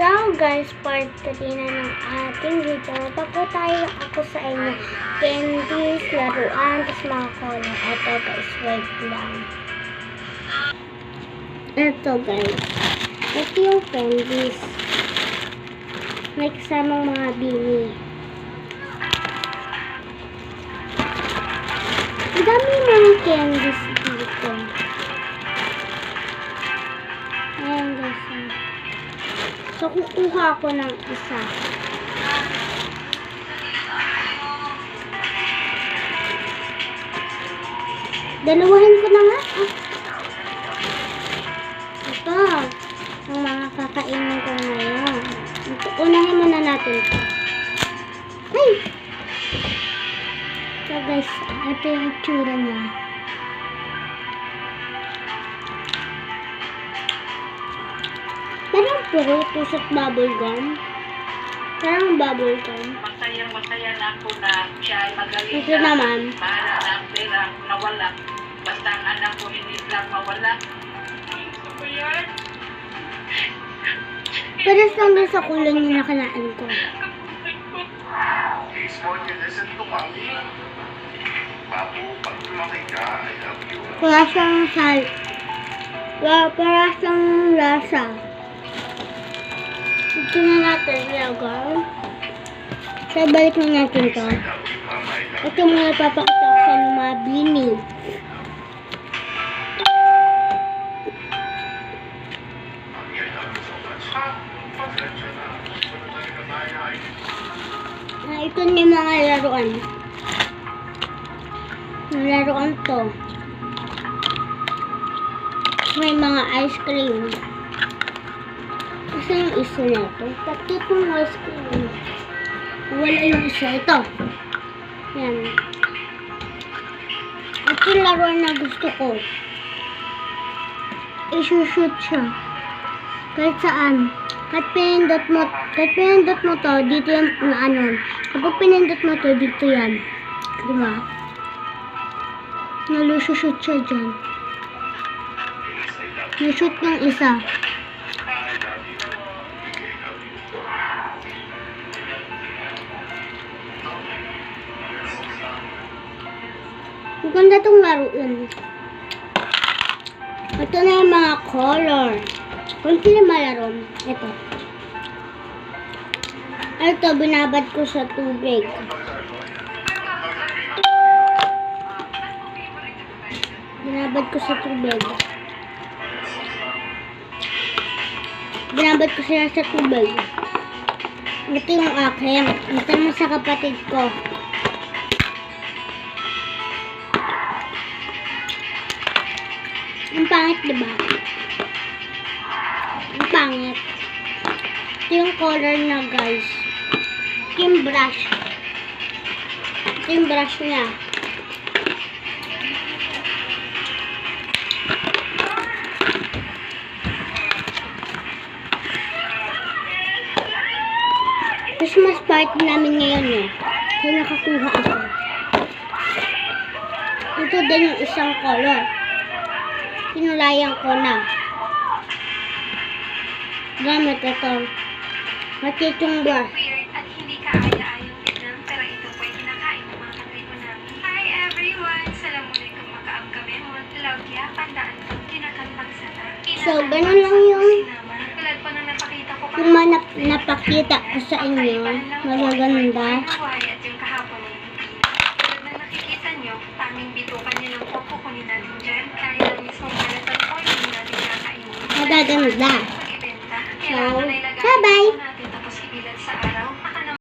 So guys, part 3 na ng ating video. Tapos tayo ako sa inyo. Candies, laruan, tapos mga color. Ito guys, wait lang. Ito guys. Ito yung candies. May kasamang mga bini. Ang dami mga kukuha ako ng isa. Dalawahin ko na nga. Ah. Ito. Ang mga kakainin ko ngayon. Ito, unahin muna natin ito. Ay! So guys, ito yung itsura niya. Parang Doritos at bubblegum. Parang bubblegum. Masayang masaya na ako na siya ay magaling Ito naman. Bahala na ang pera nawala. Basta ang anak ko hindi lang mawala. Gusto ko yan. Pero lang din sa kulay niya nakalaan ko. Please won't you listen to mommy? Babu, pag lumaki ka, I love you. Para siyang sal... Para, para siyang lasa. Ito na natin ilagay. So, balik na natin to. Ito muna papakita ko sa mga bini. Mommy, I love you so much. Ha? Pasensya na. Gusto na talaga tayo ay Ah, ito na yung mga laruan. Yung laruan to. May mga ice cream. Isa yung isa na to. Tatlong ice cream. Wala yung isa. Ito. Yan. Ito yung laruan na gusto ko. Isushoot siya. Kahit saan. Kahit pinindot mo, kahit pinindot mo to, dito yung na ano. Kapag pinindot mo to, dito yan. Diba? Nalusushoot siya dyan. Nashoot yung isa. Ang ganda tong laro yun. Ito na yung mga color. Kung sila malaro, ito. Ito, binabad ko sa tubig. Binabad ko sa tubig. Binabad ko sila sa tubig. Ito yung akin. Ito naman sa kapatid ko. Ang pangit, di ba? Ang pangit. Ito yung color na, guys. Ito yung brush. Ito yung brush niya. Christmas party namin ngayon eh. Kaya nakakuha ako. Ito din yung isang color. Pinulayan ko na. Gamit ito. Pati itong brush. So, ganun lang yung- Yung mga nap- napakita ko sa inyo, magaganda. At yung kahapon ay hindi. Tulad ng nakikita nyo, tanging bitukan nyo lang po kukunin natin dyan. Kaya ang mismong marathon po, hindi natin kakainin. Magaganda. Pag-ibenta, So, kailangan na ilagay bye-bye. po natin tapos ibilad sa araw.